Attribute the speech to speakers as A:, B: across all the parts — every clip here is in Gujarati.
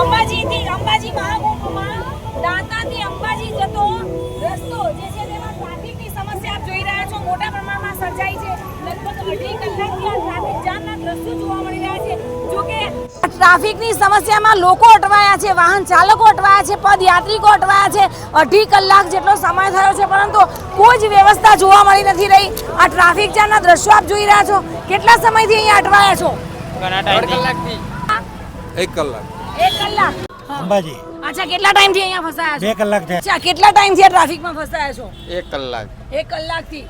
A: અંબાજીથી અંબાજી મહાકુંભમાં દાંતાથી અંબાજી જતો રસ્તો જે છે તેમાં ટ્રાફિકની સમસ્યા આપ જોઈ રહ્યા છો. મોટા પ્રમાણમાં સર્જાઈ છે. લગભગ અઢી કલાકથી આ ટ્રાફિક જામના દ્રશ્યો જોવા મળી રહ્યા છે. જો કે ટ્રાફિકની સમસ્યામાં લોકો અટવાયા છે વાહન ચાલકો અટવાયા છે પદયાત્રિકો અટવાયા છે. અઢી કલાક જેટલો સમય થયો છે પરંતુ કોઈ જ વ્યવસ્થા જોવા મળી નથી રહી. આ ટ્રાફિક જામના દ્રશ્યો આપ જોઈ રહ્યા છો. કેટલા સમયથી અહીંયા અટવાયા છો?
B: એક કલાક.
A: એક કલાક?
C: અંબાજી.
A: અચ્છા કેટલા ટાઈમથી અહીંયા ફસાયા છો?
C: બે કલાક થયા.
A: અચ્છા કેટલા ટાઈમથી આ ટ્રાફિકમાં ફસાયા છો?
B: એક કલાક.
A: એક કલાકથી.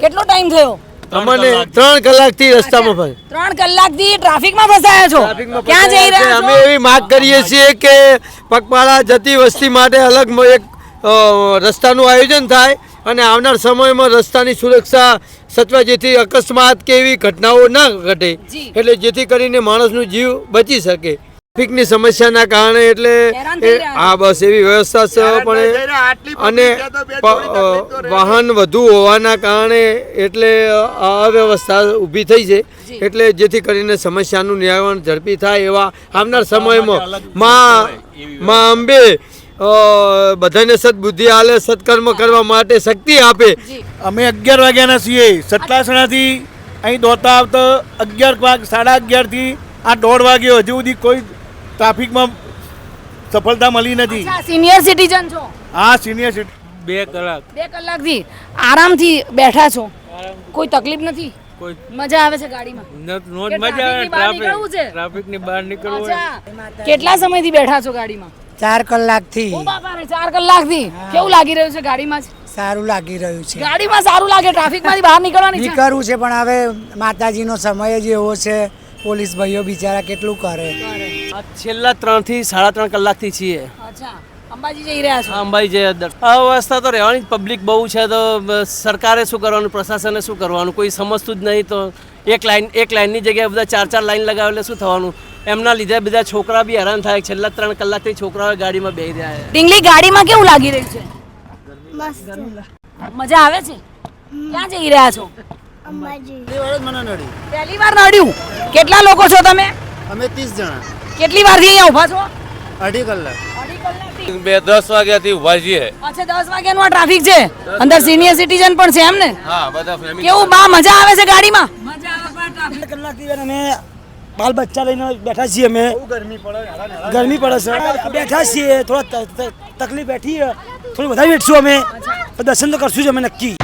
A: કેટલો ટાઈમ થયો?
D: અમને ત્રણ કલાકથી રસ્તામાં ફરે
A: ત્રણ ટ્રાફિકમાં ફસાયા છો? ક્યાં જઈ રહ્યા
D: અમે એવી માંગ કરીએ છીએ કે પગપાળા જતી વસ્તી માટે અલગ એક રસ્તાનું આયોજન થાય અને આવનાર સમયમાં રસ્તાની સુરક્ષા સચવા જેથી અકસ્માત કે એવી ઘટનાઓ ન ઘટે. એટલે જેથી કરીને માણસનું જીવ બચી શકે. ટ્રાફિકની સમસ્યાના કારણે એટલે આ બસ એવી વ્યવસ્થા છે પણ અને વાહન વધુ હોવાના કારણે એટલે અવ્યવસ્થા ઊભી થઈ છે. એટલે જેથી કરીને સમસ્યાનું નિવારણ ઝડપી થાય એવા આવનાર સમયમાં માં માં અંબે બધાને સદબુદ્ધિ આલે સત્કર્મ કરવા માટે શક્તિ આપે.
C: અમે અગિયાર વાગ્યાના છીએ. સટલાસણાથી અહીં દોતા આવતા અગિયાર વાગ સાડા અગિયારથી આ દોઢ વાગ્યો. હજુ સુધી કોઈ ટ્રાફિકમાં સફળતા મળી નથી.
A: સિનિયર સિટીઝન છો?
C: હા સિનિયર સિટી
E: બે કલાક.
A: બે કલાકથી આરામથી બેઠા છો? કોઈ તકલીફ નથી?
E: કોઈ
A: મજા આવે છે ગાડીમાં?
E: નોટ મજા આવે
A: ટ્રાફિકની છે?
E: ટ્રાફિક ટ્રાફિકની બહાર નીકળવું
A: કેટલા સમયથી બેઠા છો ગાડીમાં?
F: ચાર કલાકથી.
A: ઓ બાપા રે ચાર કલાકથી? કેવું લાગી રહ્યું છે ગાડીમાં
F: સારું લાગી રહ્યું છે.
A: ગાડીમાં સારું લાગે ટ્રાફિકમાંથી બહાર નીકળવાની
F: નીકળવું છે પણ હવે માતાજીનો સમય જ એવો છે. પોલીસ ભાઈઓ બિચારા કેટલું કરે.
E: છેલ્લા ત્રણથી સાડા ત્રણ કલાકથી છીએ.
A: અચ્છા અંબાજી જઈ રહ્યા છો?
E: અંબાજી અંબાઈ જય દર આ અવસ્થા તો રહેવાની જ પબ્લિક બહુ છે તો સરકારે શું કરવાનું પ્રશાસને શું કરવાનું? કોઈ સમજતું જ નહીં તો એક લાઈન એક લાઈનની જગ્યાએ બધા ચાર ચાર લાઈન લગાવે એટલે શું થવાનું? એમના લીધે બધા છોકરા બી હેરાન થાય. છેલ્લા ત્રણ કલાકથી છોકરાઓ ગાડીમાં બેસી રહ્યા છે.
A: ઢીંગલી ગાડીમાં કેવું લાગી રહ્યું છે? મજા આવે છે? ક્યાં જઈ રહ્યા છો? પહેલી વાર નડ્યું. કેટલા લોકો છો તમે?
G: અમે ત્રીસ જણા.
A: કેટલી વારથી અહીંયા ઊભા છો?
G: અઢી કલાક.
B: બે દસ વાગ્યાથી ઊભા છીએ.
A: અચ્છા દસ વાગ્યાનું આ ટ્રાફિક છે? અંદર સિનિયર સિટીઝન પણ છે એમ ને
B: હા બધા ફેમિલી
A: કેવું બા મજા આવે છે ગાડીમાં?
C: કલાકથી અમે બાલ બચ્ચા લઈને બેઠા છીએ અમે. ગરમી પડે છે. બેઠા છીએ થોડા તકલીફ બેઠી થોડી થોડું વધારે બેઠશું અમે. દર્શન તો કરશું જ અમે નક્કી.